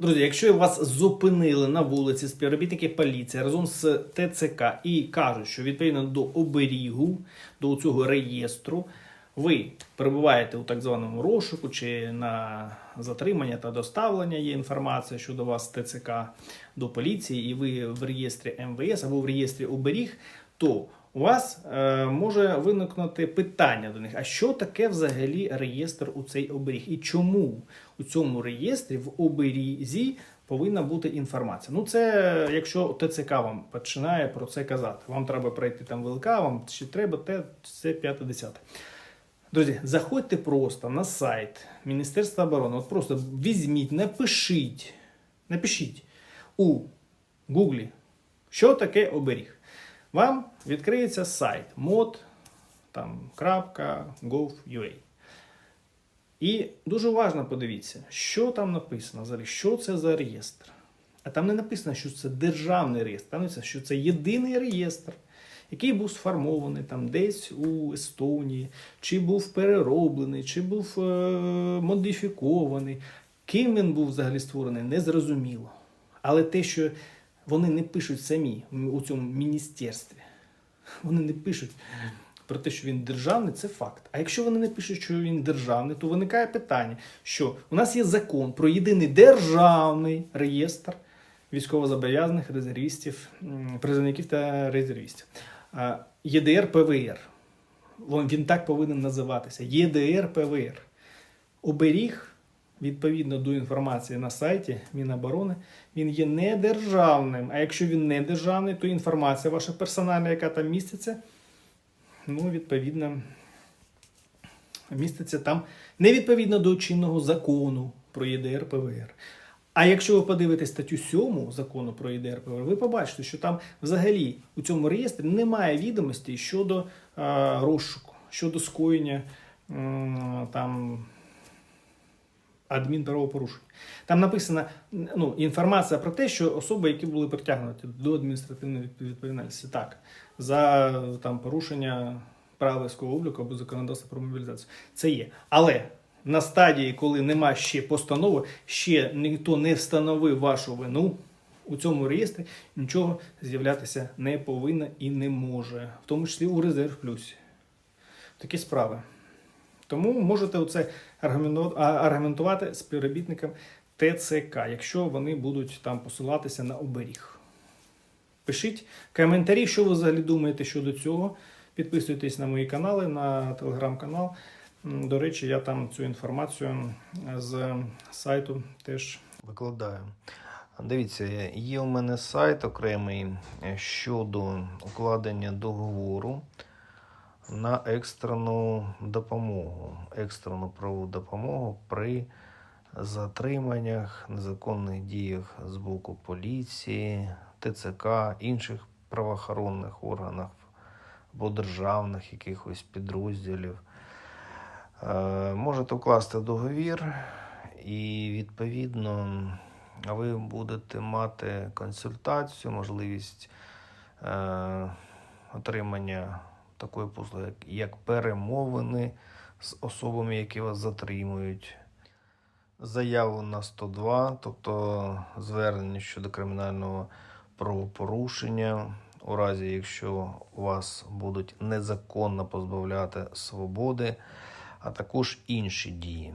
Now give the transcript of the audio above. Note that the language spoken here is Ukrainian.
Друзі, якщо вас зупинили на вулиці співробітники поліції разом з ТЦК і кажуть, що відповідно до оберігу, до цього реєстру, ви перебуваєте у так званому розшуку чи на затримання та доставлення є інформація щодо вас ТЦК до поліції, і ви в реєстрі МВС або в реєстрі оберіг, то у вас е, може виникнути питання до них: а що таке взагалі реєстр у цей оберіг? І чому у цьому реєстрі в оберізі повинна бути інформація? Ну, це якщо ТЦК вам починає про це казати. Вам треба пройти там ВЛК, вам ще треба те, це п'яте десяте. Друзі, заходьте просто на сайт Міністерства оборони. От просто візьміть, напишіть, напишіть у Гуглі, що таке оберіг. Вам відкриється сайт mod там, .gov.ua. І дуже уважно подивіться, що там написано взагалі, що це за реєстр. А там не написано, що це державний реєстр, там написано, що це єдиний реєстр, який був сформований там десь у Естонії, чи був перероблений, чи був е- модифікований. Ким він був взагалі створений, незрозуміло. Але те, що вони не пишуть самі у цьому міністерстві, вони не пишуть про те, що він державний, це факт. А якщо вони не пишуть, що він державний, то виникає питання, що у нас є закон про єдиний державний реєстр військовозобов'язаних резервістів, призовників та резервістів. ЄДР ПВР. Він так повинен називатися. ЄДР ПВР. Оберіг, відповідно до інформації на сайті Міноборони, він є не державним. А якщо він не державний, то інформація ваша персональна, яка там міститься, ну, відповідно, міститься там не відповідно до чинного закону про ЄДР ПВР. А якщо ви подивитесь статтю 7 закону про ЄДР ПВР, ви побачите, що там взагалі у цьому реєстрі немає відомостей щодо е, розшуку, щодо скоєння м, там адмінправопорушень. Там написана ну, інформація про те, що особи, які були притягнуті до адміністративної відповідальності, так, за там, порушення права військового обліку або законодавства про мобілізацію. Це є. Але на стадії, коли нема ще постанови, ще ніхто не встановив вашу вину. У цьому реєстрі нічого з'являтися не повинно і не може, в тому числі у резерв плюсі. Такі справи. Тому можете а- аргументувати співробітникам ТЦК, якщо вони будуть там посилатися на оберіг. Пишіть коментарі, що ви взагалі думаєте щодо цього. Підписуйтесь на мої канали, на телеграм-канал. До речі, я там цю інформацію з сайту теж викладаю. Дивіться, є у мене сайт окремий е, щодо укладення договору на екстрену допомогу, екстрену правову допомогу при затриманнях, незаконних діях з боку поліції, ТЦК, інших правоохоронних органів або державних якихось підрозділів. Е, Можете укласти договір, і відповідно ви будете мати консультацію, можливість е, отримання такої послуги, як, перемовини з особами, які вас затримують. Заяву на 102, тобто звернення щодо кримінального правопорушення, у разі якщо вас будуть незаконно позбавляти свободи, а також інші дії.